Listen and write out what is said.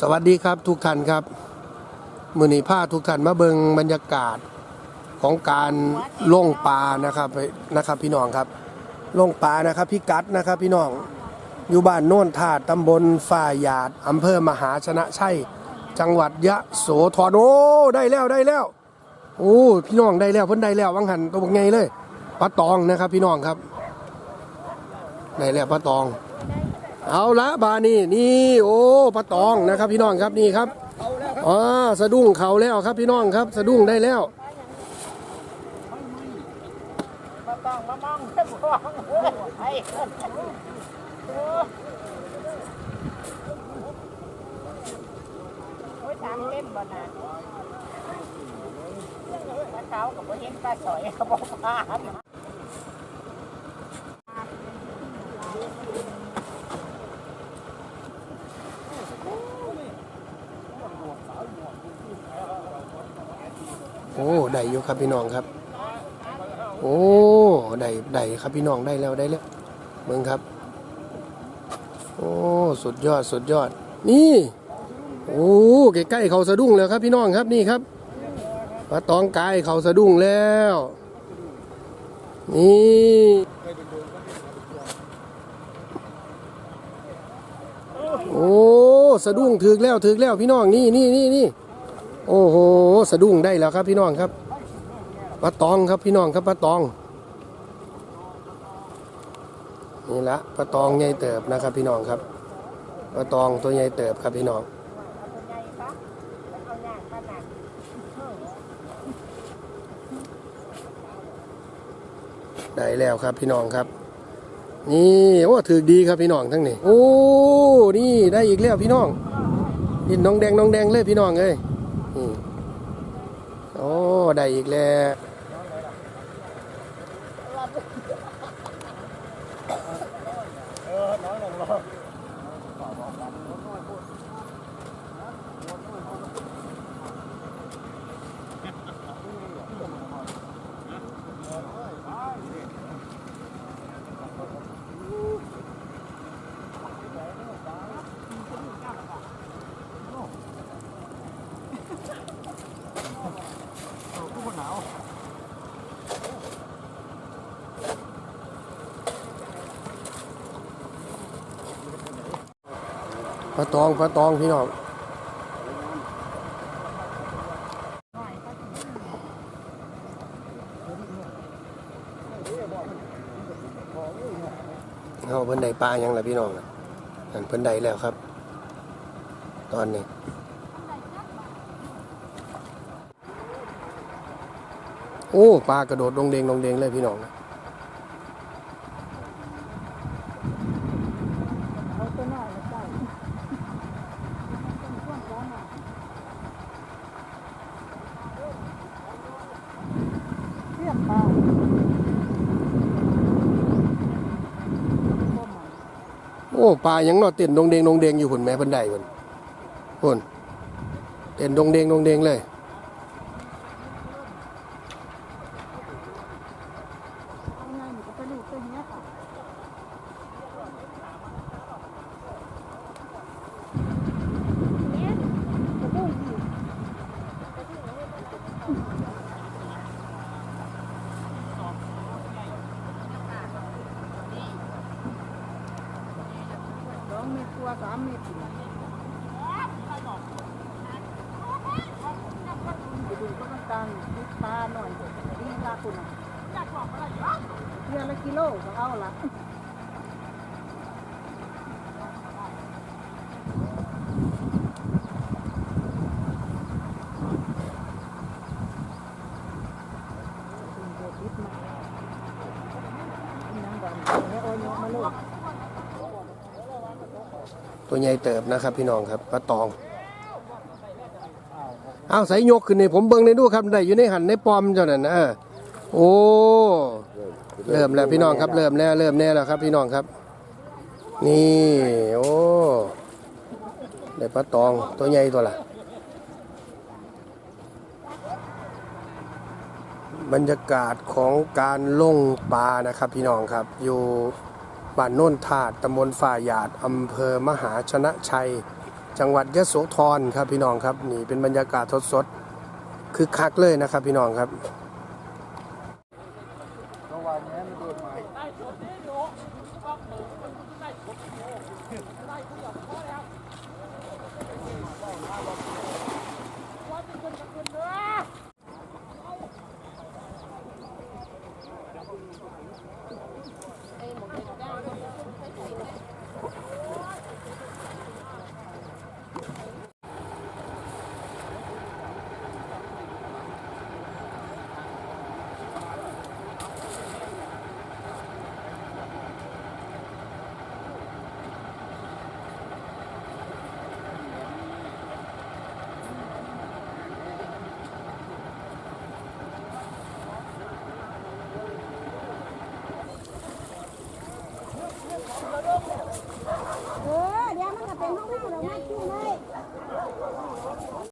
สวัสดีครับทุกท่านครับ มือนีผ้าทุกท่านมาเบิงบรรยากาศของการล่งปลานะครับนะครับพี่น้องครับล่งปลานะครับพี่กัดนะครับพี่น้องอยู่บ้านโน่นธาตุตำบลฝ่ายหยาดอำเภอมหาชนะชัยจังหวัดยะโสธรโอ้ได้แล้วได้แล้ว โอ้พี่น้องได้แล้วเพิ่นได้แล้ววังหันตัวไงเลยปลาตองนะครับ พี่น้องครับได้แล้วปลาตอง เอาละบานี่นี่โอ้ปลาตองนะครับ พี่น้องครับนี่ครับอ๋อสะดุ้งเขาแล้วครับพี่น้องครับ สะดุ้งได้แล้วมาตองมามเของไอ้โอ้ยตามเล่นบ่นะปลาเก๋ากับบ่เห็นปลาสอยเขาบอกปลา โอ้ได้อยู่ครับพี่น้องครับ โอ้ได้ได้ครับพี่น้องได้แล้วได้แล้วเมืองครับ โอ้สุดยอดสุดยอด นี่โอ้ใกล้ๆเขาสะดุ้งแล้วครับพี่น้องครับนี่ครับปลาตองกายเขาสะดุ้งแล้ว นี่โอ้สะดุ้งถึกแล้วถึกแล้วพี่น้องนี่นี่นี่นี่ โอ้โหสะดุ้งได้แล้วครับพี่น้องครับปลาตองครับพี่น้องครับปลาตองนี่ละปลาตองใหญ่เติบนะครับ พี่น้องครับปลาตองตัวใหญ่เติบครับพี่น้องได้แล้วครับพี่น้องครับ นี่โอ้ถือดีครับพี่น้องทั้งนี้โอ้นี่ได้อีกแล้วพี่น้องดินน้องแดงน้องแดงเลยพี่น้องเอ้ย โอ้ ได้อีกแล้ว ปลาตองปลาตองพี่น้องเอาเพิ่นได้ปลายังล่ะพี่น้องนะนั่นเพิ่นได้แล้วครับ ตอนนี้โอ้ปลากระโดดลงเดงลงเดงเลยพี่น้องนะ เอาตัวน้อยมาใส่เรียบปลา โอ้ปลายังนอเต้นดงเดงดงเดงอยู่หุ่นแม่พันได้พุ่นพุ่นเต้นดงเดงดงเดงเลย เอาไงหนูก็ไปดูตัวเนี้ยค่ะเนี่ยกระดุ้งอยู่ สอง เมตรกว่าสามเมตรไปดูก็ต้องการดูปลาหน่อยดีปลาคุณอะเรือละกิโลก็เอาละมาลูก ตัวใหญ่เติบนะครับ พี่น้องครับปลาตองเอาใส่ยกขึ้นนี่ผมเบิ่งในดูครับได้อยู่ในหันในปอมเจ้านั่นนะเออโอ้เริ่มแล้วพี่น้องครับ เริ่มแล้วเริ่มแน่แล้วครับ พี่น้องครับ นี่โอ้ได้ปลาตองตัวใหญ่ตัวละบรรยากาศของการลงปลานะครับ พี่น้องครับอยู่ บ้านโน่นธาตุตำบลฝ่ายหยาดอำเภอมหาชนะชัย จังหวัดยะโสธรครับพี่น้องครับนี่เป็นบรรยากาศสดๆคือคักเลยนะครับพี่น้องครับ